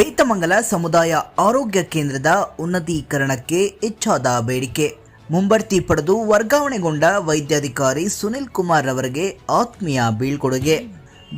ಬೇತಮಂಗಲ ಸಮುದಾಯ ಆರೋಗ್ಯ ಕೇಂದ್ರದ ಉನ್ನತೀಕರಣಕ್ಕೆ ಹೆಚ್ಚಾದ ಬೇಡಿಕೆ. ಮುಂಬಡ್ತಿ ಪಡೆದು ವರ್ಗಾವಣೆಗೊಂಡ ವೈದ್ಯಾಧಿಕಾರಿ ಸುನಿಲ್ ಕುಮಾರ್ ಅವರಿಗೆ ಆತ್ಮೀಯ ಬೀಳ್ಕೊಡುಗೆ.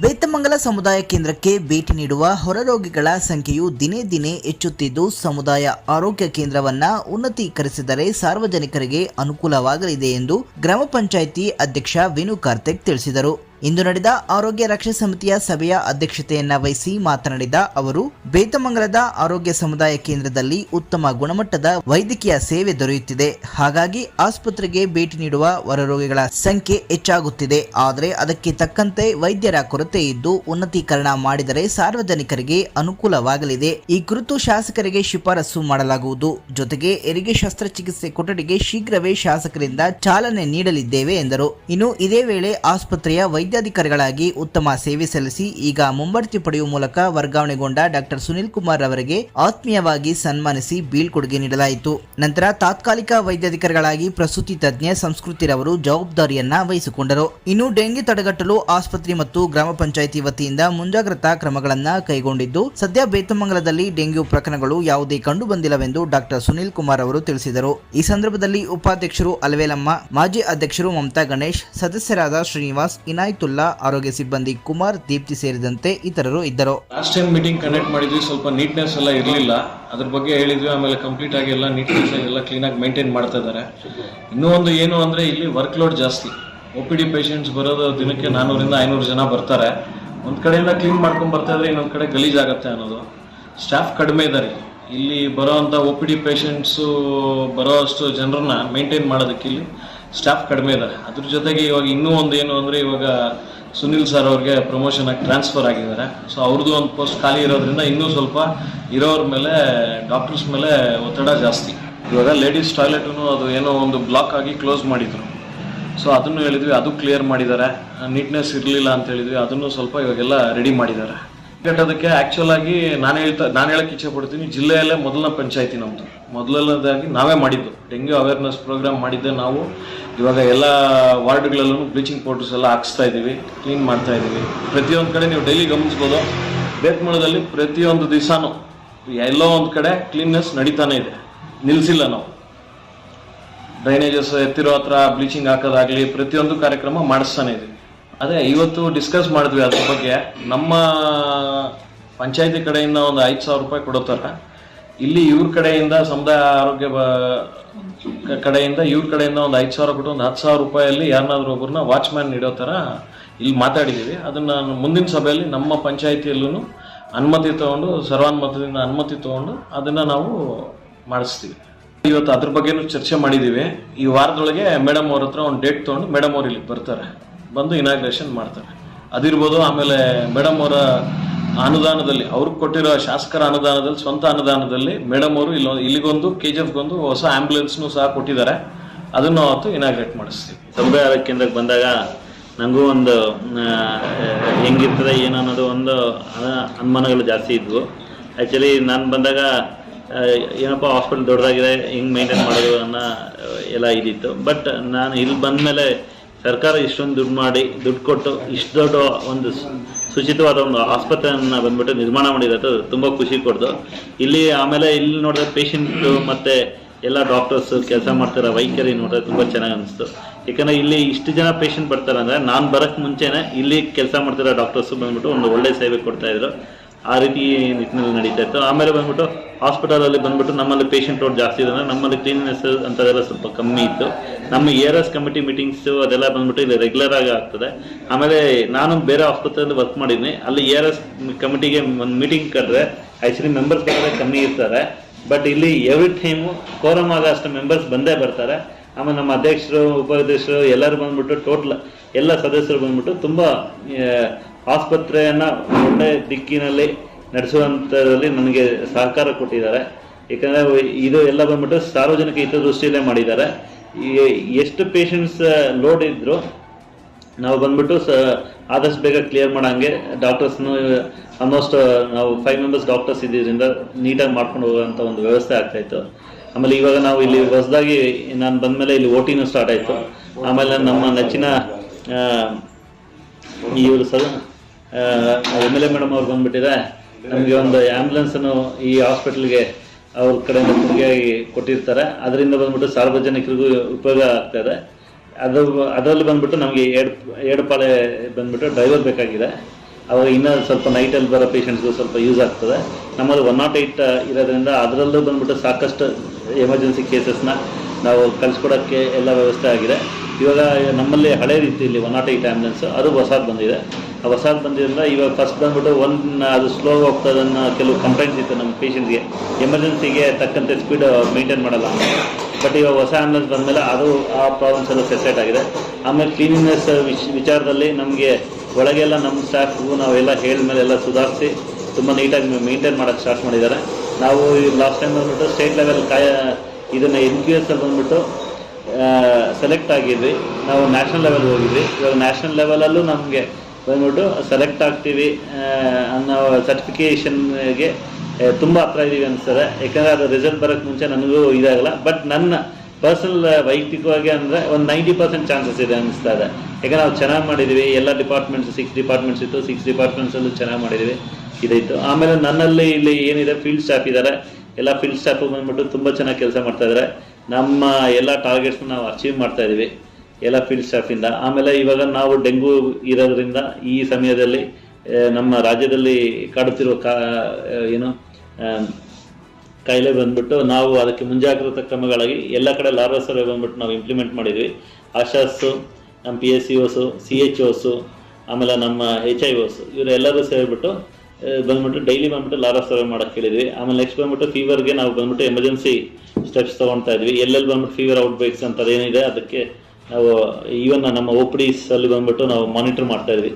ಬೇತಮಂಗಲ ಸಮುದಾಯ ಕೇಂದ್ರಕ್ಕೆ ಭೇಟಿ ನೀಡುವ ಹೊರರೋಗಿಗಳ ಸಂಖ್ಯೆಯು ದಿನೇ ದಿನೇ ಹೆಚ್ಚುತ್ತಿದ್ದು, ಸಮುದಾಯ ಆರೋಗ್ಯ ಕೇಂದ್ರವನ್ನ ಉನ್ನತೀಕರಿಸಿದರೆ ಸಾರ್ವಜನಿಕರಿಗೆ ಅನುಕೂಲವಾಗಲಿದೆ ಎಂದು ಗ್ರಾಮ ಪಂಚಾಯಿತಿ ಅಧ್ಯಕ್ಷ ವಿನು ಕಾರ್ತಿಕ್ ತಿಳಿಸಿದರು. ಇಂದು ನಡೆದ ಆರೋಗ್ಯ ರಕ್ಷಾ ಸಮಿತಿಯ ಸಭೆಯ ಅಧ್ಯಕ್ಷತೆಯನ್ನ ವಹಿಸಿ ಮಾತನಾಡಿದ ಅವರು, ಬೇತಮಂಗಲದ ಆರೋಗ್ಯ ಸಮುದಾಯ ಕೇಂದ್ರದಲ್ಲಿ ಉತ್ತಮ ಗುಣಮಟ್ಟದ ವೈದ್ಯಕೀಯ ಸೇವೆ ದೊರೆಯುತ್ತಿದೆ. ಹಾಗಾಗಿ ಆಸ್ಪತ್ರೆಗೆ ಭೇಟಿ ನೀಡುವ ಹೊರರೋಗಿಗಳ ಸಂಖ್ಯೆ ಹೆಚ್ಚಾಗುತ್ತಿದೆ. ಆದರೆ ಅದಕ್ಕೆ ತಕ್ಕಂತೆ ವೈದ್ಯರ ಕೊರತೆ ಇದ್ದು, ಉನ್ನತೀಕರಣ ಮಾಡಿದರೆ ಸಾರ್ವಜನಿಕರಿಗೆ ಅನುಕೂಲವಾಗಲಿದೆ. ಈ ಕುರಿತು ಶಾಸಕರಿಗೆ ಶಿಫಾರಸು ಮಾಡಲಾಗುವುದು. ಜೊತೆಗೆ ಹೆರಿಗೆ ಶಸ್ತ್ರಚಿಕಿತ್ಸೆ ಕೊಠಡಿಗೆ ಶೀಘ್ರವೇ ಶಾಸಕರಿಂದ ಚಾಲನೆ ನೀಡಲಿದ್ದೇವೆ ಎಂದರು. ಇನ್ನು ಇದೇ ವೇಳೆ ಆಸ್ಪತ್ರೆಯ ವೈದ್ಯಾಧಿಕಾರಿಗಳಾಗಿ ಉತ್ತಮ ಸೇವೆ ಸಲ್ಲಿಸಿ ಈಗ ಮುಂಬಡ್ತಿ ಪಡೆಯುವ ಮೂಲಕ ವರ್ಗಾವಣೆಗೊಂಡ ಡಾಕ್ಟರ್ ಸುನಿಲ್ ಕುಮಾರ್ ಅವರಿಗೆ ಆತ್ಮೀಯವಾಗಿ ಸನ್ಮಾನಿಸಿ ಬೀಳ್ಕೊಡುಗೆ ನೀಡಲಾಯಿತು. ನಂತರ ತಾತ್ಕಾಲಿಕ ವೈದ್ಯಾಧಿಕಾರಿಗಳಾಗಿ ಪ್ರಸೂತಿ ತಜ್ಞ ಸಂಸ್ಕೃತಿರವರು ಜವಾಬ್ದಾರಿಯನ್ನ ವಹಿಸಿಕೊಂಡರು. ಇನ್ನು ಡೆಂಗಿ ತಡೆಗಟ್ಟಲು ಆಸ್ಪತ್ರೆ ಮತ್ತು ಗ್ರಾಮ ಪಂಚಾಯಿತಿ ವತಿಯಿಂದ ಮುಂಜಾಗ್ರತಾ ಕ್ರಮಗಳನ್ನ ಕೈಗೊಂಡಿದ್ದು, ಸದ್ಯ ಬೇತಮಂಗಲದಲ್ಲಿ ಡೆಂಗ್ಯೂ ಪ್ರಕರಣಗಳು ಯಾವುದೇ ಕಂಡು ಬಂದಿಲ್ಲವೆಂದು ಡಾಕ್ಟರ್ ಸುನಿಲ್ ಕುಮಾರ್ ಅವರು ತಿಳಿಸಿದರು. ಈ ಸಂದರ್ಭದಲ್ಲಿ ಉಪಾಧ್ಯಕ್ಷರು ಅಲವೇಲಮ್ಮ, ಮಾಜಿ ಅಧ್ಯಕ್ಷರು ಮಮತಾ ಗಣೇಶ್, ಸದಸ್ಯರಾದ ಶ್ರೀನಿವಾಸ್ ಇನಾಯತುಲ್ಲಾ ಆರೋಗ್ಯ ಸಿಬ್ಬಂದಿ ಕುಮಾರ್, ದೀಪ್ತಿ ಸೇರಿದಂತೆ ಇತರರು ಇದ್ದರು. ಲಾಸ್ಟ್ ಟೈಮ್ ಮೀಟಿಂಗ್ ಕಂಡಕ್ಟ್ ಮಾಡಿದ್ವಿ, ಸ್ವಲ್ಪ ನೀಟ್ನೆಸ್ ಎಲ್ಲ ಇರಲಿಲ್ಲ. ಅದ್ರ ಬಗ್ಗೆ ಹೇಳಿದ್ವಿ, ಆಮೇಲೆ ಕಂಪ್ಲೀಟ್ ಆಗಿ ಎಲ್ಲ ನೀಟ್ನೆಸ್ ಎಲ್ಲ ಕ್ಲೀನಾಗಿ ಮೇಂಟೈನ್ ಮಾಡ್ತಾ ಇದ್ದಾರೆ. ಇನ್ನೂ ಒಂದು ಏನು ಅಂದರೆ ಇಲ್ಲಿ ವರ್ಕ್ ಲೋಡ್ ಜಾಸ್ತಿ. ಒ ಪಿ ಡಿ ಪೇಷಂಟ್ಸ್ ಬರೋದು ದಿನಕ್ಕೆ ನಾನ್ನೂರಿಂದ ಐನೂರು ಜನ ಬರ್ತಾರೆ. ಒಂದು ಕಡೆಯಿಂದ ಕ್ಲೀನ್ ಮಾಡ್ಕೊಂಡು ಬರ್ತಾ ಇದ್ರೆ ಇನ್ನೊಂದು ಕಡೆ ಗಲೀಜಾಗತ್ತೆ ಅನ್ನೋದು. ಸ್ಟಾಫ್ ಕಡಿಮೆ ಇದ್ದಾರೆ. ಇಲ್ಲಿ ಬರೋವಂಥ ಒ ಪಿ ಡಿ ಪೇಷಂಟ್ಸು ಬರೋ ಅಷ್ಟು ಜನರನ್ನ ಮೇಂಟೈನ್ ಮಾಡೋದಕ್ಕೆ ಇಲ್ಲಿ ಸ್ಟಾಫ್ ಕಡಿಮೆ ಇದ್ದಾರೆ. ಅದ್ರ ಜೊತೆಗೆ ಇವಾಗ ಇನ್ನೂ ಒಂದು ಏನು ಅಂದರೆ ಇವಾಗ ಸುನಿಲ್ ಸರ್ ಅವ್ರಿಗೆ ಪ್ರಮೋಷನ್ ಆಗಿ ಟ್ರಾನ್ಸ್ಫರ್ ಆಗಿದ್ದಾರೆ. ಸೊ ಅವ್ರದ್ದು ಒಂದು ಪೋಸ್ಟ್ ಖಾಲಿ ಇರೋದ್ರಿಂದ ಇನ್ನೂ ಸ್ವಲ್ಪ ಇರೋರ ಮೇಲೆ ಡಾಕ್ಟರ್ಸ್ ಮೇಲೆ ಒತ್ತಡ ಜಾಸ್ತಿ. ಇವಾಗ ಲೇಡೀಸ್ ಟಾಯ್ಲೆಟೂ ಅದು ಏನೋ ಒಂದು ಬ್ಲಾಕ್ ಆಗಿ ಕ್ಲೋಸ್ ಮಾಡಿದ್ರು. ಸೊ ಅದನ್ನು ಹೇಳಿದ್ವಿ, ಅದು ಕ್ಲಿಯರ್ ಮಾಡಿದ್ದಾರೆ. ನೀಟ್ನೆಸ್ ಇರಲಿಲ್ಲ ಅಂತ ಹೇಳಿದ್ವಿ, ಅದನ್ನು ಸ್ವಲ್ಪ ಇವಾಗೆಲ್ಲ ರೆಡಿ ಮಾಡಿದ್ದಾರೆ. ಕಟ್ಟೋದಕ್ಕೆ ಆ್ಯಕ್ಚುಲ್ ಆಗಿ ನಾನು ಹೇಳ್ತಾ ನಾನು ಹೇಳಕ್ಕೆ ಇಚ್ಛೆ ಪಡ್ತೀನಿ, ಜಿಲ್ಲೆಯಲ್ಲೇ ಮೊದಲನೇ ಪಂಚಾಯತಿ ನಮ್ಮದು ಮೊದಲನೇದಾಗಿ ನಾವೇ ಮಾಡಿದ್ದು. ಡೆಂಗ್ಯೂ ಅವೇರ್ನೆಸ್ ಪ್ರೋಗ್ರಾಮ್ ಮಾಡಿದ್ದೆ ನಾವು. ಇವಾಗ ಎಲ್ಲ ವಾರ್ಡ್ಗಳಲ್ಲೂ ಬ್ಲೀಚಿಂಗ್ ಪೌಡರ್ಸ್ ಎಲ್ಲ ಹಾಕ್ಸ್ತಾ ಇದ್ದೀವಿ ಕ್ಲೀನ್ ಮಾಡ್ತಾ ಇದ್ದೀವಿ ಪ್ರತಿಯೊಂದು ಕಡೆ ನೀವು ಡೈಲಿ ಗಮನಿಸ್ಬೋದು. ಬೇತ್ಮಳದಲ್ಲಿ ಪ್ರತಿಯೊಂದು ದಿವಸನೂ ಎಲ್ಲೋ ಒಂದು ಕಡೆ ಕ್ಲೀನ್ನೆಸ್ ನಡೀತಾನೆ ಇದೆ. ನಿಲ್ಲಿಸಿಲ್ಲ ನಾವು. ಡ್ರೈನೇಜಸ್ ಎತ್ತಿರೋ ಹತ್ರ ಬ್ಲೀಚಿಂಗ್ ಹಾಕೋದಾಗಲಿ ಪ್ರತಿಯೊಂದು ಕಾರ್ಯಕ್ರಮ ಮಾಡಿಸ್ತಾನೆ ಇದೀವಿ. ಅದೇ, ಇವತ್ತು ಡಿಸ್ಕಸ್ ಮಾಡಿದ್ವಿ ಅದ್ರ ಬಗ್ಗೆ. ನಮ್ಮ ಪಂಚಾಯತಿ ಕಡೆಯಿಂದ ಒಂದು ಐದು ಸಾವಿರ ರೂಪಾಯಿ ಕೊಡೋತರ ಇಲ್ಲಿ ಇವ್ರ ಕಡೆಯಿಂದ ಸಮುದಾಯ ಆರೋಗ್ಯ ಕಡೆಯಿಂದ ಇವ್ರ ಕಡೆಯಿಂದ ಒಂದು ಐದು ಸಾವಿರ ಕೊಟ್ಟು ಒಂದು ಹತ್ತು ಸಾವಿರ ರೂಪಾಯಲ್ಲಿ ಯಾರನ್ನಾದ್ರೂ ಒಬ್ಬರನ್ನ ವಾಚ್ಮ್ಯಾನ್ ನೀಡೋ ಥರ ಇಲ್ಲಿ ಮಾತಾಡಿದ್ದೀವಿ. ಅದನ್ನು ಮುಂದಿನ ಸಭೆಯಲ್ಲಿ ನಮ್ಮ ಪಂಚಾಯತಿಯಲ್ಲೂ ಅನುಮತಿ ತಗೊಂಡು, ಸರ್ವಾನುಮತದಿಂದ ಅನುಮತಿ ತೊಗೊಂಡು ಅದನ್ನು ನಾವು ಮಾಡಿಸ್ತೀವಿ. ಇವತ್ತು ಅದ್ರ ಬಗ್ಗೆನೂ ಚರ್ಚೆ ಮಾಡಿದ್ದೀವಿ. ಈ ವಾರದೊಳಗೆ ಮೇಡಮ್ ಅವ್ರ ಹತ್ರ ಒಂದು ಡೇಟ್ ತೊಗೊಂಡು ಮೇಡಮ್ ಅವ್ರು ಇಲ್ಲಿಗೆ ಬರ್ತಾರೆ. ಬಂದು ಇನಾಗ್ರೇಷನ್ ಮಾಡ್ತಾರೆ. ಅದಿರ್ಬೋದು ಆಮೇಲೆ ಮೇಡಮ್ ಅವರ ಅನುದಾನದಲ್ಲಿ, ಅವ್ರಿಗೆ ಕೊಟ್ಟಿರೋ ಶಾಸಕರ ಅನುದಾನದಲ್ಲಿ, ಸ್ವಂತ ಅನುದಾನದಲ್ಲಿ ಮೇಡಮ್ ಅವರು ಇಲ್ಲ, ಇಲ್ಲಿಗೊಂದು ಕೆ ಜಿ ಎಫ್ಗೊಂದು ಹೊಸ ಆ್ಯಂಬುಲೆನ್ಸ್ನು ಸಹ ಕೊಟ್ಟಿದ್ದಾರೆ. ಅದನ್ನು ಅವತ್ತು ಇನಾಗ್ರೇಟ್ ಮಾಡಿಸ್ತೀವಿ. ಸಮುದಾಯ ಆರೋಗ್ಯ ಕೇಂದ್ರಕ್ಕೆ ಬಂದಾಗ ನನಗೂ ಒಂದು ಹೆಂಗಿರ್ತದೆ, ಏನು ಅನ್ನೋದು ಒಂದು ಅನ- ಅನುಮಾನಗಳು ಜಾಸ್ತಿ ಇದ್ವು. ಆ್ಯಕ್ಚುಲಿ ನಾನು ಬಂದಾಗ ಏನಪ್ಪ ಹಾಸ್ಪಿಟಲ್ ದೊಡ್ಡದಾಗಿದೆ, ಹೆಂಗೆ ಮೇಂಟೈನ್ ಮಾಡೋದು ಅನ್ನೋ ಎಲ್ಲ ಇದಿತ್ತು. ಬಟ್ ನಾನು ಇಲ್ಲಿ ಬಂದಮೇಲೆ ಸರ್ಕಾರ ಇಷ್ಟೊಂದು ದುಡ್ಡು ಮಾಡಿ ದುಡ್ಡು ಕೊಟ್ಟು ಇಷ್ಟು ದೊಡ್ಡ ಒಂದು ಸುಚಿತವಾದ ಒಂದು ಆಸ್ಪತ್ರೆಯನ್ನು ಬಂದ್ಬಿಟ್ಟು ನಿರ್ಮಾಣ ಮಾಡಿರೋದು ತುಂಬ ಖುಷಿ ಕೊಡ್ತು ಇಲ್ಲಿ ಆಮೇಲೆ ಇಲ್ಲಿ ನೋಡಿದ್ರೆ ಪೇಷಂಟು ಮತ್ತು ಎಲ್ಲ ಡಾಕ್ಟರ್ಸ್ ಕೆಲಸ ಮಾಡ್ತಾರೆ ವೈಖರಿ ನೋಡಿದ್ರೆ ತುಂಬ ಚೆನ್ನಾಗಿ ಅನಿಸ್ತು. ಯಾಕಂದರೆ ಇಲ್ಲಿ ಇಷ್ಟು ಜನ ಪೇಷಂಟ್ ಬರ್ತಾರೆ ಅಂದರೆ ನಾನು ಬರೋಕ್ಕೆ ಮುಂಚೆನೇ ಇಲ್ಲಿ ಕೆಲಸ ಮಾಡ್ತಿರೋ ಡಾಕ್ಟರ್ಸ್ ಬಂದ್ಬಿಟ್ಟು ಒಂದು ಒಳ್ಳೆ ಸೇವೆ ಕೊಡ್ತಾ ಇದ್ರು. ಆ ರೀತಿ ನಿಟ್ಟಿನಲ್ಲಿ ನಡೀತಾ ಇತ್ತು. ಆಮೇಲೆ ಬಂದ್ಬಿಟ್ಟು ಹಾಸ್ಪಿಟಲಲ್ಲಿ ಬಂದ್ಬಿಟ್ಟು ನಮ್ಮಲ್ಲಿ ಪೇಷಂಟ್ ಲೋಡ್ ಜಾಸ್ತಿ ಇದೆ ನಮ್ಮಲ್ಲಿ ಕ್ಲೀನ್ನೆಸ್ ಅಂಥದ್ದೆಲ್ಲ ಸ್ವಲ್ಪ ಕಮ್ಮಿ ಇತ್ತು. ನಮ್ಮ ಎ ಎಸ್ ಕಮಿಟಿ ಮೀಟಿಂಗ್ಸು ಅದೆಲ್ಲ ಬಂದ್ಬಿಟ್ಟು ಇಲ್ಲಿ ರೆಗ್ಯುಲರ್ ಆಗಿ ಆಗ್ತದೆ. ಆಮೇಲೆ ನಾನು ಬೇರೆ ಆಸ್ಪತ್ರೆಯಲ್ಲಿ ವರ್ಕ್ ಮಾಡಿದ್ದೀನಿ ಅಲ್ಲಿ ಎ ಆರ್ ಎಸ್ ಕಮಿಟಿಗೆ ಒಂದು ಮೀಟಿಂಗ್ ಕರೆದ್ರೆ ಆ್ಯಕ್ಚುಲಿ ಮೆಂಬರ್ಸ್ ಬೇಕಾದ್ರೆ ಕಮ್ಮಿ ಇರ್ತಾರೆ. ಬಟ್ ಇಲ್ಲಿ ಎವ್ರಿ ಟೈಮು ಕೋರಮ್ ಆಗ ಅಷ್ಟು ಮೆಂಬರ್ಸ್ ಬಂದೇ ಬರ್ತಾರೆ. ಆಮೇಲೆ ನಮ್ಮ ಅಧ್ಯಕ್ಷರು, ಉಪಾಧ್ಯಕ್ಷರು ಎಲ್ಲರೂ ಬಂದ್ಬಿಟ್ಟು ಟೋಟಲ್ ಎಲ್ಲ ಸದಸ್ಯರು ಬಂದ್ಬಿಟ್ಟು ತುಂಬ ಆಸ್ಪತ್ರೆಯನ್ನು ಒಳ್ಳೆ ದಿಕ್ಕಿನಲ್ಲಿ ನಡೆಸುವಂಥದ್ರಲ್ಲಿ ನನಗೆ ಸಹಕಾರ ಕೊಟ್ಟಿದ್ದಾರೆ. ಏಕೆಂದರೆ ಇದು ಎಲ್ಲ ಬಂದ್ಬಿಟ್ಟು ಸಾರ್ವಜನಿಕ ಹಿತದೃಷ್ಟಿಯಲ್ಲೇ ಮಾಡಿದ್ದಾರೆ. ಎಷ್ಟು ಪೇಷಂಟ್ಸ್ ಲೋಡ್ ಇದ್ದರು ನಾವು ಬಂದ್ಬಿಟ್ಟು ಸ, ಆದಷ್ಟು ಬೇಗ ಕ್ಲಿಯರ್ ಮಾಡೋಂಗೆ ಡಾಕ್ಟರ್ಸ್ನು ಆಲ್ಮೋಸ್ಟ್ ನಾವು ಫೈವ್ ಮೆಂಬರ್ಸ್ ಡಾಕ್ಟರ್ಸ್ ಇದ್ದಿದ್ದರಿಂದ ನೀಟಾಗಿ ಮಾಡ್ಕೊಂಡು ಹೋಗೋಂಥ ಒಂದು ವ್ಯವಸ್ಥೆ ಆಗ್ತಾಯಿತ್ತು ಆಮೇಲೆ ಇವಾಗ ನಾವು ಇಲ್ಲಿ ಹೊಸದಾಗಿ ನಾನು ಬಂದಮೇಲೆ ಇಲ್ಲಿ ಓ ಟಿನೂ ಸ್ಟಾರ್ಟ್ ಆಯಿತು. ಆಮೇಲೆ ನಮ್ಮ ನೆಚ್ಚಿನ ಇವರು ಸದ ಎಂ ಎಲ್ ಎ ಮೇಡಮ್ ಅವ್ರು ಬಂದ್ಬಿಟ್ಟಿದೆ. ನಮಗೆ ಒಂದು ಆ್ಯಂಬುಲೆನ್ಸನ್ನು ಈ ಹಾಸ್ಪಿಟ್ಲ್ಗೆ ಅವ್ರ ಕಡೆಯಿಂದ ಕೊಡುಗೆಯಾಗಿ ಕೊಟ್ಟಿರ್ತಾರೆ. ಅದರಿಂದ ಬಂದ್ಬಿಟ್ಟು ಸಾರ್ವಜನಿಕರಿಗೂ ಉಪಯೋಗ ಆಗ್ತಾ ಇದೆ. ಅದು, ಅದರಲ್ಲಿ ಬಂದ್ಬಿಟ್ಟು ನಮಗೆ ಎರಡು ಎರಡು ಪಾಳೆ ಬಂದ್ಬಿಟ್ಟು ಡ್ರೈವರ್ ಬೇಕಾಗಿದೆ. ಅವಾಗ ಇನ್ನೂ ಸ್ವಲ್ಪ ನೈಟಲ್ಲಿ ಬರೋ ಪೇಷಂಟ್ಸ್ಗೂ ಸ್ವಲ್ಪ ಯೂಸ್ ಆಗ್ತದೆ. ನಮ್ಮಲ್ಲಿ ಒನ್ ನಾಟ್ ಏಯ್ಟ್ ಇರೋದ್ರಿಂದ ಅದರಲ್ಲೂ ಬಂದ್ಬಿಟ್ಟು ಸಾಕಷ್ಟು ಎಮರ್ಜೆನ್ಸಿ ಕೇಸಸ್ನ ನಾವು ಕಳಿಸ್ಕೊಡೋಕ್ಕೆ ಎಲ್ಲ ವ್ಯವಸ್ಥೆ ಆಗಿದೆ. ಇವಾಗ ನಮ್ಮಲ್ಲಿ ಹಳೆ ರೀತಿಯಲ್ಲಿ ಒನ್ ನಾಟ್ ಏಯ್ಟ್ ಆ್ಯಂಬುಲೆನ್ಸ್ ಅದು ಹೊಸದು ಬಂದಿದೆ. ಆ ಹೊಸದು ಬಂದಿದ್ದರಿಂದ ಇವಾಗ ಫಸ್ಟ್ ಬಂದ್ಬಿಟ್ಟು ಒನ್ ಅದು ಸ್ಲೋ ಹೋಗ್ತದನ್ನ ಕೆಲವು ಕಂಪ್ಲೇಂಟ್ಸ್ ಇತ್ತು ನಮ್ಮ ಪೇಷಂಟ್ಸ್ಗೆ ಎಮರ್ಜೆನ್ಸಿಗೆ ತಕ್ಕಂತೆ ಸ್ಪೀಡ್ ಮೇಂಟೈನ್ ಮಾಡಲ್ಲ. ಬಟ್ ಇವಾಗ ಹೊಸ ಆ್ಯಂಬುಲೆನ್ಸ್ ಬಂದಮೇಲೆ ಅದು ಆ ಪ್ರಾಬ್ಲಮ್ಸ್ ಎಲ್ಲ ಸೆಸೆಟ್ ಆಗಿದೆ. ಆಮೇಲೆ ಕ್ಲೀನಿನೆಸ್ ವಿಚ್, ವಿಚಾರದಲ್ಲಿ ನಮಗೆ ಒಳಗೆಲ್ಲ ನಮ್ಮ ಸ್ಟಾಫ್ಗೂ ನಾವೆಲ್ಲ ಹೇಳಿದ್ಮೇಲೆ ಎಲ್ಲ ಸುಧಾರಿಸಿ ತುಂಬ ನೀಟಾಗಿ ಮೇಂಟೈನ್ ಮಾಡೋಕ್ಕೆ ಸ್ಟಾರ್ಟ್ ಮಾಡಿದ್ದಾರೆ. ನಾವು ಲಾಸ್ಟ್ ಟೈಮ್ ಬಂದ್ಬಿಟ್ಟು ಸ್ಟೇಟ್ ಲೆವೆಲ್ ಕಾಯ, ಇದನ್ನು ಎನ್ ಕ್ಯೂ ಎಸ್ ಅಲ್ಲಿ ಬಂದ್ಬಿಟ್ಟು ಸೆಲೆಕ್ಟ್ ಆಗಿದ್ವಿ. ನಾವು ನ್ಯಾಷನಲ್ ಲೆವೆಲ್ ಹೋಗಿದ್ವಿ. ಇವಾಗ ನ್ಯಾಷನಲ್ ಲೆವೆಲಲ್ಲೂ ನಮಗೆ ಬಂದ್ಬಿಟ್ಟು ಸೆಲೆಕ್ಟ್ ಆಗ್ತೀವಿ ಅನ್ನೋ ಸರ್ಟಿಫಿಕೇಷನ್ಗೆ ತುಂಬ ಹತ್ರ ಇದ್ದೀವಿ ಅನಿಸ್ತದೆ ಯಾಕಂದರೆ ಅದು ರಿಸಲ್ಟ್ ಬರೋಕ್ಕೆ ಮುಂಚೆ ನನಗೂ ಇದಾಗಲ್ಲ. ಬಟ್ ನನ್ನ ಪರ್ಸನಲ್ ವೈಯಕ್ತಿಕವಾಗಿ ಅಂದರೆ ಒಂದು ನೈಂಟಿ ಪರ್ಸೆಂಟ್ ಚಾನ್ಸಸ್ ಇದೆ ಅನಿಸ್ತಾ ಇದೆ. ಯಾಕಂದ್ರೆ ನಾವು ಚೆನ್ನಾಗಿ ಮಾಡಿದ್ದೀವಿ ಎಲ್ಲ ಡಿಪಾರ್ಟ್ಮೆಂಟ್ಸ್ ಸಿಕ್ಸ್ ಡಿಪಾರ್ಟ್ಮೆಂಟ್ಸ್ ಇತ್ತು. ಸಿಕ್ಸ್ ಡಿಪಾರ್ಟ್ಮೆಂಟ್ಸಲ್ಲೂ ಚೆನ್ನಾಗಿ ಮಾಡಿದ್ವಿ. ಇದಾಯಿತು ಆಮೇಲೆ ನನ್ನಲ್ಲಿ ಇಲ್ಲಿ ಏನಿದೆ? ಫೀಲ್ಡ್ ಸ್ಟಾಫ್ ಇದ್ದಾರೆ. ಎಲ್ಲ ಫೀಲ್ಡ್ ಸ್ಟಾಫು ಬಂದ್ಬಿಟ್ಟು ತುಂಬ ಚೆನ್ನಾಗಿ ಕೆಲಸ ಮಾಡ್ತಾ ಇದ್ದಾರೆ. ನಮ್ಮ ಎಲ್ಲ ಟಾರ್ಗೆಟ್ಸ್ನ ನಾವು ಅಚೀವ್ ಮಾಡ್ತಾ ಇದ್ದೀವಿ, ಎಲ್ಲ ಫೀಲ್ಡ್ ಸ್ಟಾಫಿಂದ ಆಮೇಲೆ ಇವಾಗ ನಾವು ಡೆಂಗು ಇರೋದ್ರಿಂದ ಈ ಸಮಯದಲ್ಲಿ ನಮ್ಮ ರಾಜ್ಯದಲ್ಲಿ ಕಾಡುತ್ತಿರುವ ಕಾ ಏನು ಕಾಯಿಲೆ ಬಂದ್ಬಿಟ್ಟು ನಾವು ಅದಕ್ಕೆ ಮುಂಜಾಗ್ರತಾ ಕ್ರಮಗಳಾಗಿ ಎಲ್ಲ ಕಡೆ ಲಾರ್ವಾ ಸರ್ವೆ ಬಂದ್ಬಿಟ್ಟು ನಾವು ಇಂಪ್ಲಿಮೆಂಟ್ ಮಾಡಿದ್ವಿ. ಆಶಾಸು, ನಮ್ಮ P S C Os C H Os ಆಮೇಲೆ ನಮ್ಮ ಎಚ್ ಐ ಓಸು ಇವರೆಲ್ಲರೂ ಸೇರಿಬಿಟ್ಟು ಬಂದ್ಬಿಟ್ಟು ಡೈಲಿ ಬಂದ್ಬಿಟ್ಟು ಲಾರ್ವಾ ಸರ್ವೆ ಮಾಡೋಕ್ಕೆ ಹೇಳಿದ್ವಿ. ಆಮೇಲೆ ನೆಕ್ಸ್ಟ್ ಬಂದ್ಬಿಟ್ಟು ಫೀವರ್ಗೆ ನಾವು ಬಂದ್ಬಿಟ್ಟು ಎಮರ್ಜೆನ್ಸಿ ಸ್ಟೆಪ್ಸ್ ತೊಗೊಳ್ತಾ ಇದ್ವಿ. ಎಲ್ಲೆಲ್ಲಿ ಬಂದ್ಬಿಟ್ಟು ಫೀವರ್ ಔಟ್ ಬ್ರೇಕ್ಸ್ ಅಂತ ಏನಿದೆ, ಅದಕ್ಕೆ ನಾವು ಈವನ್ ನಮ್ಮ ಓ ಪಿ ಅಲ್ಲಿ ಬಂದ್ಬಿಟ್ಟು ನಾವು ಮಾನಿಟರ್ ಮಾಡ್ತಾ ಇದ್ವಿ.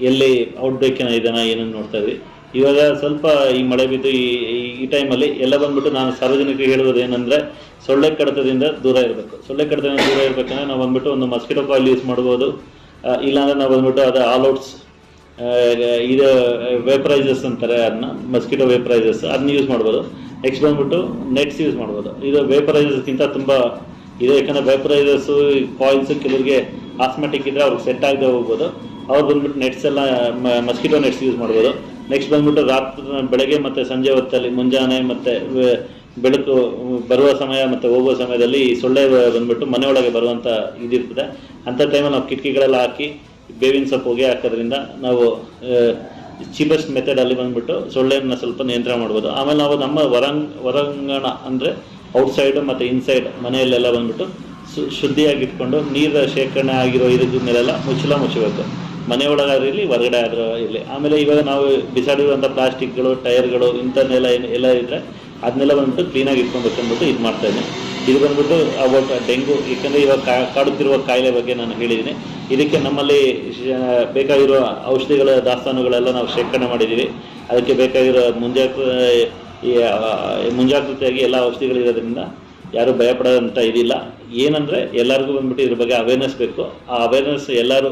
ಎಲ್ಲಿ ಔಟ್ ಬ್ರೇಕ್ ಏನೋ ಇದೆನಾ ಏನನ್ನು ನೋಡ್ತಾ ಇದ್ವಿ. ಇವಾಗ ಸ್ವಲ್ಪ ಈ ಮಳೆ ಬಿದ್ದು ಈ, ಈ- ಟೈಮಲ್ಲಿ ಎಲ್ಲ ಬಂದ್ಬಿಟ್ಟು ನಾನು ಸಾರ್ವಜನಿಕರಿಗೆ ಹೇಳುವುದು ಏನಂದರೆ, ಸೊಳ್ಳೆ ಕಡತದಿಂದ ದೂರ ಇರಬೇಕು. ಸೊಳ್ಳೆ ಕಡತದಿಂದ ದೂರ ಇರಬೇಕಂದ್ರೆ ನಾವು ಬಂದ್ಬಿಟ್ಟು ಒಂದು ಮಸ್ಕಿಟೋ ಕಾಯಿಲ್ ಯೂಸ್ ಮಾಡ್ಬೋದು. ಇಲ್ಲಾಂದರೆ ಇಲ್ಲಾಂದ್ರೆ ನಾವು ಬಂದ್ಬಿಟ್ಟು ಅದು ಆಲ್ ಔಟ್ಸ್ ಇದು ವೇಪರೈಸರ್ಸ್ ಅಂತಾರೆ ಅದನ್ನ ಮಸ್ಕಿಟೋ ವೇಪರೈಸರ್ಸ್ ಅದನ್ನ ಯೂಸ್ ಮಾಡ್ಬೋದು. ನೆಕ್ಸ್ಟ್ ಬಂದ್ಬಿಟ್ಟು ನೆಟ್ಸ್ ಯೂಸ್ ಮಾಡ್ಬೋದು. ಇದು ವೇಪರೈಸರ್ಸ್ಗಿಂತ ತುಂಬ ಇದು. ಯಾಕಂದರೆ ವೇಪರೈಸರ್ಸು ಕಾಯಿಲ್ಸು ಕೆಲವರಿಗೆ ಆಸ್ಮೆಟಿಕ್ ಇದ್ದರೆ ಅವ್ರಿಗೆ ಸೆಟ್ ಆಗದೆ ಹೋಗ್ಬೋದು. ಅವ್ರು ಬಂದ್ಬಿಟ್ಟು ನೆಟ್ಸ್ ಎಲ್ಲ ಮಸ್ಕಿಟೋ ನೆಟ್ಸ್ ಯೂಸ್ ಮಾಡ್ಬೋದು. ನೆಕ್ಸ್ಟ್ ಬಂದ್ಬಿಟ್ಟು ರಾತ್ರಿ, ಬೆಳಗ್ಗೆ ಮತ್ತು ಸಂಜೆ ಹೊತ್ತಲ್ಲಿ ಮುಂಜಾನೆ ಮತ್ತು ಬೆಳಕು ಬರುವ ಸಮಯ ಮತ್ತು ಹೋಗುವ ಸಮಯದಲ್ಲಿ ಈ ಸೊಳ್ಳೆ ಬಂದ್ಬಿಟ್ಟು ಮನೆಯೊಳಗೆ ಬರುವಂಥ ಇದಿರ್ತದೆ. ಅಂಥ ಟೈಮಲ್ಲಿ ನಾವು ಕಿಟಕಿಗಳೆಲ್ಲ ಹಾಕಿ ಬೇವಿನ ಸೊಪ್ಪು ಹೋಗಿ ಹಾಕೋದ್ರಿಂದ ನಾವು ಚೀಪೆಸ್ಟ್ ಮೆಥಡಲ್ಲಿ ಬಂದ್ಬಿಟ್ಟು ಸೊಳ್ಳೆಯನ್ನು ಸ್ವಲ್ಪ ನಿಯಂತ್ರಣ ಮಾಡ್ಬೋದು. ಆಮೇಲೆ ನಾವು ನಮ್ಮ ವರಂಗಣ ಹೊರಾಂಗಣ ಅಂದರೆ ಔಟ್ಸೈಡ್ ಮತ್ತು ಇನ್ಸೈಡ್ ಮನೆಯಲ್ಲೆಲ್ಲ ಬಂದ್ಬಿಟ್ಟು ಶುದ್ಧಿಯಾಗಿ ಇಟ್ಕೊಂಡು ನೀರು ಶೇಖರಣೆ ಆಗಿರೋ ಇದ್ರ ಮೇಲೆಲ್ಲ ಮುಚ್ಚಲ ಮುಚ್ಚಬೇಕು. ಮನೆ ಒಳಗಾದ್ರೂ ಹೊರಗಡೆ ಆದರೂ ಇರಲಿ. ಆಮೇಲೆ ಇವಾಗ ನಾವು ಬಿಸಾಡಿರುವಂಥ ಪ್ಲಾಸ್ಟಿಕ್ಗಳು ಟೈರ್ಗಳು ಇಂಥನ್ನೆಲ್ಲ ಏನು ಎಲ್ಲ ಇದ್ದರೆ ಅದನ್ನೆಲ್ಲ ಬಂದ್ಬಿಟ್ಟು ಕ್ಲೀನಾಗಿ ಇಟ್ಕೊಬೇಕು ಅಂದ್ಬಿಟ್ಟು ಇದು ಮಾಡ್ತಾ ಇದ್ದೀನಿ. ಇದು ಬಂದ್ಬಿಟ್ಟು ಅವಾಗ ಡೆಂಗು, ಏಕೆಂದರೆ ಇವಾಗ ಕಾ, ಕಾಡುತ್ತಿರುವ ಕಾಯಿಲೆ ಬಗ್ಗೆ ನಾನು ಹೇಳಿದ್ದೀನಿ. ಇದಕ್ಕೆ ನಮ್ಮಲ್ಲಿ ಬೇಕಾಗಿರೋ ಔಷಧಿಗಳ ದಾಸ್ತಾನುಗಳೆಲ್ಲ ನಾವು ಶೇಖರಣೆ ಮಾಡಿದ್ದೀವಿ. ಅದಕ್ಕೆ ಬೇಕಾಗಿರೋ ಮುಂಜಾಗ್ರ ಮುಂಜಾಗ್ರತೆಯಾಗಿ ಎಲ್ಲ ಔಷಧಿಗಳಿರೋದ್ರಿಂದ ಯಾರೂ ಭಯಪಡೋದಂತ ಇದಿಲ್ಲ. ಏನಂದರೆ ಎಲ್ಲರಿಗೂ ಬಂದ್ಬಿಟ್ಟು ಇದ್ರ ಬಗ್ಗೆ ಅವೇರ್ನೆಸ್ ಬೇಕು. ಆ ಅವೇರ್ನೆಸ್ ಎಲ್ಲರೂ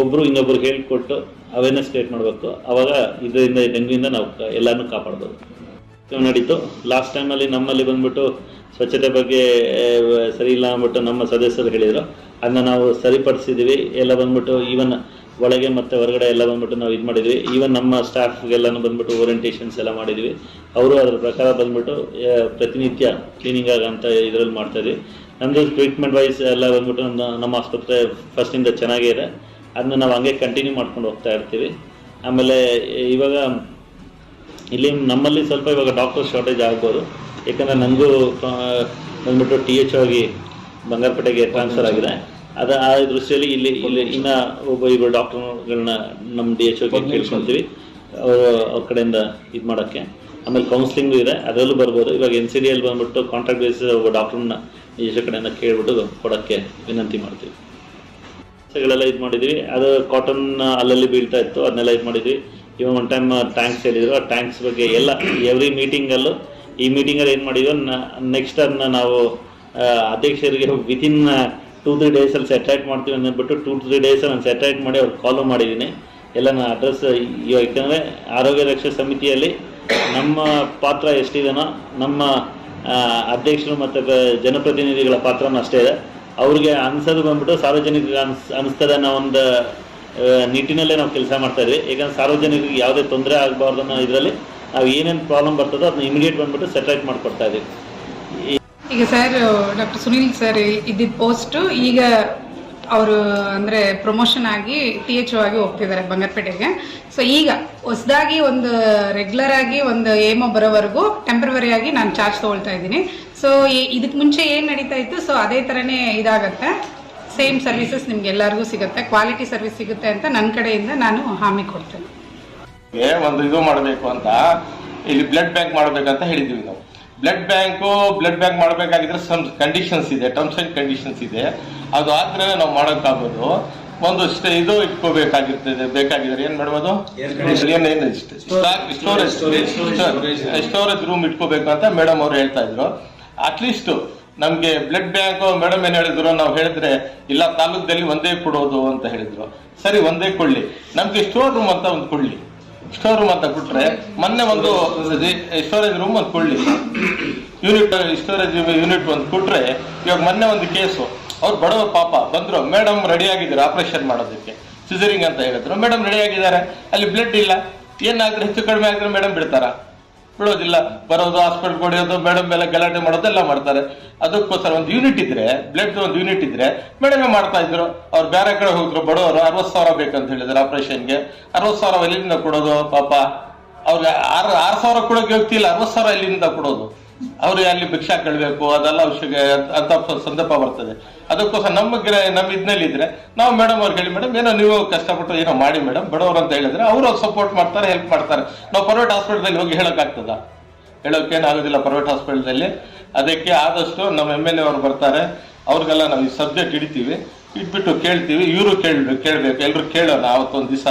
ಒಬ್ಬರು ಇನ್ನೊಬ್ಬರು ಹೇಳಿಕೊಟ್ಟು ಅವೇರ್ನೆಸ್ ಕ್ರಿಯೇಟ್ ಮಾಡಬೇಕು. ಆವಾಗ ಇದರಿಂದ ಡೆಂಗ್ಯೂಯಿಂದ ನಾವು ಎಲ್ಲರನ್ನೂ ಕಾಪಾಡ್ಬೋದು. ನಡೀತು. ಲಾಸ್ಟ್ ಟೈಮಲ್ಲಿ ನಮ್ಮಲ್ಲಿ ಬಂದ್ಬಿಟ್ಟು ಸ್ವಚ್ಛತೆ ಬಗ್ಗೆ ಸರಿ ಇಲ್ಲ ಅಂದ್ಬಿಟ್ಟು ನಮ್ಮ ಸದಸ್ಯರು ಹೇಳಿದರು. ಅದನ್ನ ನಾವು ಸರಿಪಡಿಸಿದ್ದೀವಿ ಎಲ್ಲ ಬಂದ್ಬಿಟ್ಟು ಈವನ್ ಒಳಗೆ ಮತ್ತು ಹೊರಗಡೆ ಎಲ್ಲ ಬಂದ್ಬಿಟ್ಟು ನಾವು ಇದು ಮಾಡಿದ್ವಿ. ಈವನ್ ನಮ್ಮ ಸ್ಟಾಫ್ಗೆಲ್ಲನೂ ಬಂದ್ಬಿಟ್ಟು ಓರಿಯಂಟೇಷನ್ಸ್ ಎಲ್ಲ ಮಾಡಿದ್ವಿ. ಅವರು ಅದರ ಪ್ರಕಾರ ಬಂದ್ಬಿಟ್ಟು ಪ್ರತಿನಿತ್ಯ ಕ್ಲೀನಿಂಗ್ ಆಗಂತ ಇದರಲ್ಲಿ ಮಾಡ್ತಾಯಿದ್ವಿ. ನಮ್ಮದು ಟ್ರೀಟ್ಮೆಂಟ್ ವೈಸ್ ಎಲ್ಲ ಬಂದ್ಬಿಟ್ಟು ನಮ್ಮ ನಮ್ಮ ಆಸ್ಪತ್ರೆ ಫಸ್ಟಿಂದ ಚೆನ್ನಾಗೇ ಇದೆ. ಅದನ್ನ ನಾವು ಹಂಗೆ ಕಂಟಿನ್ಯೂ ಮಾಡ್ಕೊಂಡು ಹೋಗ್ತಾ ಇರ್ತೀವಿ. ಆಮೇಲೆ ಇವಾಗ ಇಲ್ಲಿ ನಮ್ಮಲ್ಲಿ ಸ್ವಲ್ಪ ಇವಾಗ ಡಾಕ್ಟರ್ ಶಾರ್ಟೇಜ್ ಆಗ್ಬೋದು. ಯಾಕಂದರೆ ನನಗೂ ಬಂದ್ಬಿಟ್ಟು ಟಿ ಎಚ್ ಆಗಿ ಬಂಗಾರಪೇಟೆಗೆ ಟ್ರಾನ್ಸ್ಫರ್ ಆಗಿದೆ. ಅದ ಆ ದೃಷ್ಟಿಯಲ್ಲಿ ಇಲ್ಲಿ ಇಲ್ಲಿ ಇನ್ನ ಒಬ್ಬ ಇಬ್ಬರು ಡಾಕ್ಟರ್ಗಳನ್ನ ನಮ್ಮ ಡಿ ಎಚ್ ಓಗೆ ಕೇಳ್ಕೊಳ್ತೀವಿ ಅವರು ಅವ್ರ ಕಡೆಯಿಂದ ಇದು ಮಾಡೋಕ್ಕೆ. ಆಮೇಲೆ ಕೌನ್ಸ್ಲಿಂಗು ಇದೆ ಅದರಲ್ಲೂ ಬರ್ಬೋದು. ಇವಾಗ ಎನ್ ಸಿ ಡಿ ಎಲ್ಲಿ ಬಂದ್ಬಿಟ್ಟು ಕಾಂಟ್ರಾಕ್ಟ್ ಬೇಸಿಸ್ ಒಬ್ಬ ಡಾಕ್ಟ್ರನ್ನ ಡಿ ಎಚ್ ಕಡೆಯಿಂದ ಕೇಳ್ಬಿಟ್ಟು ಕೊಡೋಕ್ಕೆ ವಿನಂತಿ ಮಾಡ್ತೀವಿ. ಇದು ಮಾಡಿದ್ವಿ. ಅದು ಕಾಟನ್ ಅಲ್ಲಲ್ಲಿ ಬೀಳ್ತಾ ಇತ್ತು ಅದನ್ನೆಲ್ಲ ಇದು ಮಾಡಿದ್ವಿ. ಇವಾಗ ಒನ್ ಟೈಮ್ ಟ್ಯಾಂಕ್ಸ್ ಹೇಳಿದ್ರು. ಆ ಟ್ಯಾಂಕ್ಸ್ ಬಗ್ಗೆ ಎಲ್ಲ ಎವ್ರಿ ಮೀಟಿಂಗಲ್ಲೂ ಈ ಮೀಟಿಂಗಲ್ಲಿ ಏನು ಮಾಡಿದ್ವಿ ನೆಕ್ಸ್ಟ್ ಅದನ್ನ ನಾವು ಅಧ್ಯಕ್ಷರಿಗೆ ವಿತಿನ್ ಟೂ ತ್ರೀ ಡೇಸಲ್ಲಿ ಸೆಟ್ರೈಟ್ ಮಾಡ್ತೀವಿ ಅಂದ್ಬಿಟ್ಟು ಟೂ ತ್ರೀ ಡೇಸಲ್ಲಿ ನಾನು ಸೆಟ್ರೈಟ್ ಮಾಡಿ ಅವ್ರಿಗೆ ಕಾಲು ಮಾಡಿದ್ದೀನಿ ಎಲ್ಲ ನಾನು ಅಡ್ರೆಸ್ ಯಾಕಂದರೆ ಆರೋಗ್ಯ ರಕ್ಷಾ ಸಮಿತಿಯಲ್ಲಿ ನಮ್ಮ ಪಾತ್ರ ಎಷ್ಟಿದೆನೋ ನಮ್ಮ ಅಧ್ಯಕ್ಷರು ಮತ್ತು ಜನಪ್ರತಿನಿಧಿಗಳ ಪಾತ್ರನೂ ಅಷ್ಟೇ ಇದೆ. ಅವ್ರಿಗೆ ಅನ್ಸೋದು ಬಂದ್ಬಿಟ್ಟು ಸಾರ್ವಜನಿಕರಿಗೆ ಅನ್ಸ್, ಅನಿಸ್ತದೆ ಅನ್ನೋ ಒಂದು ನಿಟ್ಟಿನಲ್ಲೇ ನಾವು ಕೆಲಸ ಮಾಡ್ತಾ ಇದ್ವಿ. ಯಾಕಂದ್ರೆ ಸಾರ್ವಜನಿಕರಿಗೆ ಯಾವುದೇ ತೊಂದರೆ ಆಗಬಾರ್ದು ಅನ್ನೋ ಇದರಲ್ಲಿ ನಾವು ಏನೇನು ಪ್ರಾಬ್ಲಮ್ ಬರ್ತದೋ ಅದನ್ನ ಇಮಿಡಿಯೇಟ್ ಬಂದ್ಬಿಟ್ಟು ಸೆಟ್ರೇಟ್ ಮಾಡಿಕೊಡ್ತಾ ಇದ್ದೀವಿ ಈಗ ಸರ್ ಡಾಕ್ಟರ್ ಸುನೀಲ್ ಸರ್ ಇದ್ದಿದ್ದ ಪೋಸ್ಟು ಈಗ ಅವರು ಅಂದರೆ ಪ್ರಮೋಷನ್ ಆಗಿ ಟಿ ಎಚ್ ಆಗಿ ಹೋಗ್ತಿದ್ದಾರೆ ಬಂಗಾರಪೇಟೆಗೆ. ಸೊ ಈಗ ಹೊಸದಾಗಿ ಒಂದು ರೆಗ್ಯುಲರ್ ಆಗಿ ಒಂದು ಏಮೋ ಬರೋವರೆಗೂ ಟೆಂಪ್ರವರಿ ಆಗಿ ನಾನು ಚಾರ್ಜ್ ತೊಗೊಳ್ತಾ ಇದ್ದೀನಿ. ಸೊ ಇದಕ್ಕೆ ಮುಂಚೆ ಏನು ನಡೀತಾ ಇತ್ತು? ಸೊ ಅದೇ ಥರನೇ ಇದಾಗತ್ತೆ. ಸೇಮ್ ಸರ್ವಿಸಸ್ ನಿಮ್ಗೆ ಎಲ್ಲರಿಗೂ ಸಿಗುತ್ತೆ ಕ್ವಾಲಿಟಿ ಸರ್ವಿಸ್ ಸಿಗುತ್ತೆ ಅಂತ ನನ್ನ ಕಡೆಯಿಂದ ನಾನು ಹಾಮಿ ಕೊಡ್ತೇನೆ. ಒಂದು ಇದು ಮಾಡಬೇಕು ಅಂತ ಇಲ್ಲಿ ಬ್ಲಡ್ ಬ್ಯಾಂಕ್ ಮಾಡಬೇಕಂತ ಹೇಳಿದ್ವಿ ನಾವು. ಬ್ಲಡ್ ಬ್ಯಾಂಕು ಬ್ಲಡ್ ಬ್ಯಾಂಕ್ ಮಾಡಬೇಕಾಗಿದ್ರೆ ಸಮ್ ಕಂಡೀಷನ್ಸ್ ಇದೆ ಟರ್ಮ್ಸ್ ಆ್ಯಂಡ್ ಕಂಡೀಷನ್ಸ್ ಇದೆ. ಅದು ಆದ್ರೆ ನಾವು ಮಾಡೋಕ್ಕಾಗೋದು. ಒಂದು ಇದು ಇಟ್ಕೋಬೇಕಾಗಿರ್ತದೆ ಬೇಕಾಗಿದ್ರೆ ಏನ್ ಮಾಡ್ಬೋದು? ಸ್ಟೋರೇಜ್ ಸ್ಟೋರೇಜ್ ರೂಮ್ ಇಟ್ಕೋಬೇಕು ಅಂತ ಮೇಡಮ್ ಅವ್ರು ಹೇಳ್ತಾ ಇದ್ರು. ಅಟ್ಲೀಸ್ಟ್ ನಮ್ಗೆ ಬ್ಲಡ್ ಬ್ಯಾಂಕ್ ಮೇಡಮ್ ಏನ್ ಹೇಳಿದ್ರು? ನಾವು ಹೇಳಿದ್ರೆ, ಇಲ್ಲ, ತಾಲೂಕದಲ್ಲಿ ಒಂದೇ ಕೊಡೋದು ಅಂತ ಹೇಳಿದ್ರು. ಸರಿ, ಒಂದೇ ಕೊಳ್ಳಿ ನಮ್ಗೆ ಸ್ಟೋರ್ ರೂಮ್ ಅಂತ ಒಂದು ಕೊಳ್ಳಿ ಸ್ಟೋರ್ ರೂಮ್ ಅಂತ ಕೊಟ್ರೆ, ಮೊನ್ನೆ ಒಂದು ಸ್ಟೋರೇಜ್ ರೂಮ್ ಒಂದು ಕೊಳ್ಳಿ ಯೂನಿಟ್ ಸ್ಟೋರೇಜ್ ಯೂನಿಟ್ ಒಂದು ಕೊಟ್ರೆ, ಇವಾಗ ಮೊನ್ನೆ ಒಂದು ಕೇಸು ಅವ್ರು ಬಡವ ಪಾಪ ಬಂದ್ರು. ಮೇಡಮ್ ರೆಡಿ ಆಗಿದ್ದಾರೆ ಆಪರೇಷನ್ ಮಾಡೋದಕ್ಕೆ? ಸಿಸರಿಂಗ್ ಅಂತ ಹೇಳಿದ್ರು. ಮೇಡಮ್ ರೆಡಿ ಆಗಿದ್ದಾರೆ. ಅಲ್ಲಿ ಬ್ಲಡ್ ಇಲ್ಲ. ಏನಾದ್ರೆ ಹೆಚ್ಚು ಕಡಿಮೆ ಆಗಿದ್ರೆ ಮೇಡಮ್ ಬಿಡ್ತಾರ? ಬಿಡೋದಿಲ್ಲ. ಬರೋದು ಹಾಸ್ಪಿಟಲ್ ಕೊಡೋದು ಮೇಡಮ್ ಮೇಲೆ ಗಲಾಟೆ ಮಾಡೋದು ಎಲ್ಲ ಮಾಡ್ತಾರೆ. ಅದಕ್ಕೋಸ್ಕರ ಒಂದು ಯೂನಿಟ್ ಇದ್ರೆ ಬ್ಲಡ್ ಒಂದು ಯೂನಿಟ್ ಇದ್ರೆ ಮೇಡಮ್ ಮಾಡ್ತಾ ಇದ್ರು? ಅವ್ರು ಬೇರೆ ಕಡೆ ಹೋಗಿದ್ರು ಬಡವರು, ಅರವತ್ತು ಸಾವಿರ ಬೇಕಂತ ಹೇಳಿದ್ರು ಆಪರೇಷನ್ಗೆ ಅರವತ್ತು ಸಾವಿರ ಎಲ್ಲಿಂದ ಕೊಡೋದು ಪಾಪ? ಅವ್ರಿಗೆ ಆರು ಆರು ಸಾವಿರ ಕೊಡೋಕೆ ವ್ಯಕ್ತಿ ಇಲ್ಲ, ಅರವತ್ತು ಸಾವಿರ ಇಲ್ಲಿಂದ ಕೊಡೋದು. ಅವ್ರಿಗೆ ಅಲ್ಲಿ ಭಿಕ್ಷಾ ಕೇಳಬೇಕು, ಅದೆಲ್ಲ ಅವಶ್ಯಕ ಅಂತ ಸಂದರ್ಭ ಬರ್ತದೆ. ಅದಕ್ಕೋಸ್ಕರ ನಮ್ಮ ಗಿರ, ನಮ್ಮ ಇದ್ನಲ್ಲಿ ಇದ್ರೆ ನಾವು ಮೇಡಮ್ ಅವ್ರಿಗೆ ಹೇಳಿ ಮೇಡಮ್ ಏನೋ ನೀವು ಕಷ್ಟಪಟ್ಟು ಏನೋ ಮಾಡಿ ಮೇಡಮ್ ಬಡವರು ಅಂತ ಹೇಳಿದ್ರೆ ಅವರು ಸಪೋರ್ಟ್ ಮಾಡ್ತಾರೆ ಹೆಲ್ಪ್ ಮಾಡ್ತಾರೆ. ನಾವು ಪ್ರೈವೇಟ್ ಹಾಸ್ಪಿಟಲ್ದಲ್ಲಿ ಹೋಗಿ ಹೇಳೋಕ್ಕಾಗ್ತದ? ಹೇಳೋಕ್ಕೇನಾಗೋದಿಲ್ಲ ಪ್ರೈವೇಟ್ ಹಾಸ್ಪಿಟಲ್ದಲ್ಲಿ ಅದಕ್ಕೆ ಆದಷ್ಟು ನಮ್ಮ ಎಂ ಎಲ್ ಎ ಅವರು ಬರ್ತಾರೆ. ಅವ್ರಿಗೆಲ್ಲ ನಾವು ಈ ಸಬ್ಜೆಕ್ಟ್ ಇಡ್ತೀವಿ ಇಟ್ಬಿಟ್ಟು ಕೇಳ್ತೀವಿ. ಇವರು ಕೇಳ್ಬೇಕು ಕೇಳಬೇಕು. ಎಲ್ಲರೂ ಕೇಳೋಣ ಅವತ್ತೊಂದು ದಿವಸ.